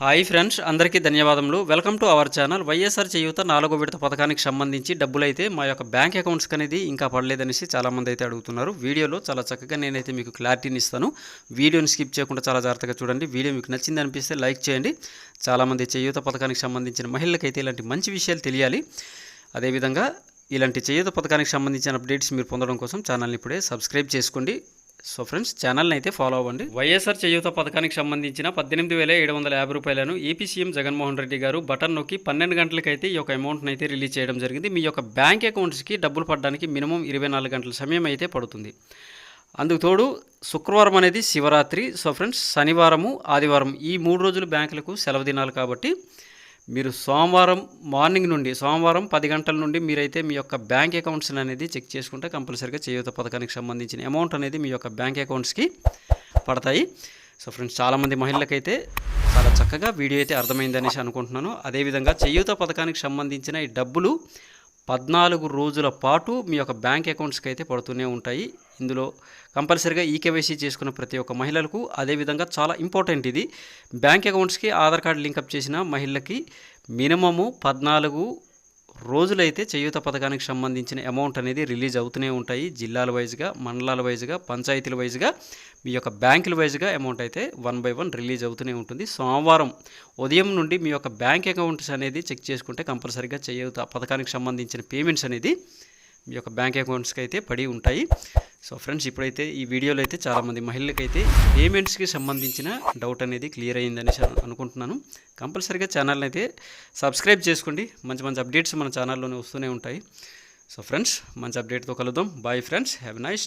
Hi friends అందరికీ ధన్యవాదములు. Welcome to our channel. YSR చేయూత నాలుగో విడత పథకానికి సంబంధించి డబ్బులైతే మా యొక్క బ్యాంక్ అకౌంట్స్కి అనేది ఇంకా పడలేదనేసి చాలామంది అయితే అడుగుతున్నారు. వీడియోలో చాలా చక్కగా నేనైతే మీకు క్లారిటీని ఇస్తాను. వీడియోని స్కిప్ చేయకుండా చాలా జాగ్రత్తగా చూడండి. వీడియో మీకు నచ్చింది అనిపిస్తే లైక్ చేయండి. చాలామంది చేయూత పథకానికి సంబంధించిన మహిళలకైతే ఇలాంటి మంచి విషయాలు తెలియాలి. అదేవిధంగా ఇలాంటి చేయూత పథకానికి సంబంధించిన అప్డేట్స్ మీరు పొందడం కోసం ఛానల్ని ఇప్పుడే సబ్స్క్రైబ్ చేసుకోండి. సో ఫ్రెండ్స్ ఛానల్ని అయితే ఫాలో అవ్వండి. వైఎస్ఆర్ చేయూత పథకానికి సంబంధించిన పద్దెనిమిది వేల ఏడు వందల యాభై రూపాయలను ఏపీ సీఎం జగన్మోహన్ రెడ్డి గారు బటన్ నొక్కి పన్నెండు గంటలకైతే ఈ యొక్క అమౌంట్ని అయితే రిలీజ్ చేయడం జరిగింది. మీ యొక్క బ్యాంక్ అకౌంట్స్కి డబ్బులు పడడానికి మినిమం ఇరవై నాలుగు గంటల సమయం అయితే పడుతుంది. అందుకు తోడు శుక్రవారం అనేది శివరాత్రి. సో ఫ్రెండ్స్ శనివారము ఆదివారం ఈ మూడు రోజులు బ్యాంకులకు సెలవు దినాలు కాబట్టి మీరు సోమవారం మార్నింగ్ నుండి సోమవారం పది గంటల నుండి మీరైతే మీ యొక్క బ్యాంక్ అకౌంట్స్ అనేది చెక్ చేసుకుంటే కంపల్సరీగా చేయూత పథకానికి సంబంధించిన అమౌంట్ అనేది మీ యొక్క బ్యాంక్ అకౌంట్స్కి పడతాయి. సో ఫ్రెండ్స్ చాలామంది మహిళలకైతే చాలా చక్కగా వీడియో అయితే అర్థమైందనేసి అనుకుంటున్నాను. అదేవిధంగా చేయూత పథకానికి సంబంధించిన ఈ డబ్బులు పద్నాలుగు రోజుల పాటు మీ యొక్క బ్యాంక్ అకౌంట్స్కి అయితే పడుతూనే ఉంటాయి. ఇందులో కంపల్సరీగా ఈకేవైసీ చేసుకున్న ప్రతి ఒక్క మహిళలకు అదేవిధంగా చాలా ఇంపార్టెంట్ ఇది. బ్యాంక్ అకౌంట్స్కి ఆధార్ కార్డు లింకప్ చేసిన మహిళలకి మినిమము పద్నాలుగు రోజులైతే చేయూత పథకానికి సంబంధించిన అమౌంట్ అనేది రిలీజ్ అవుతూనే ఉంటాయి. జిల్లాల వైజ్గా మండలాల వైజ్గా పంచాయతీల వైజ్గా మీ యొక్క బ్యాంకుల వైజ్గా అమౌంట్ అయితే వన్ బై వన్ రిలీజ్ అవుతూనే ఉంటుంది. సోమవారం ఉదయం నుండి మీ యొక్క బ్యాంక్ అకౌంట్స్ అనేది చెక్ చేసుకుంటే కంపల్సరీగా చేయూత పథకానికి సంబంధించిన పేమెంట్స్ అనేది మీ యొక్క బ్యాంక్ అకౌంట్స్కి అయితే పడి ఉంటాయి. సో ఫ్రెండ్స్ ఇప్పుడైతే ఈ వీడియోలో అయితే చాలామంది మహిళలకైతే పేమెంట్స్కి సంబంధించిన డౌట్ అనేది క్లియర్ అయ్యిందని అనుకుంటున్నాను. కంపల్సరీగా ఛానల్ని అయితే సబ్స్క్రైబ్ చేసుకోండి. మంచి మంచి అప్డేట్స్ మన ఛానల్లోనే వస్తూనే ఉంటాయి. సో ఫ్రెండ్స్ మంచి అప్డేట్తో కలుద్దాం. Bye friends have nice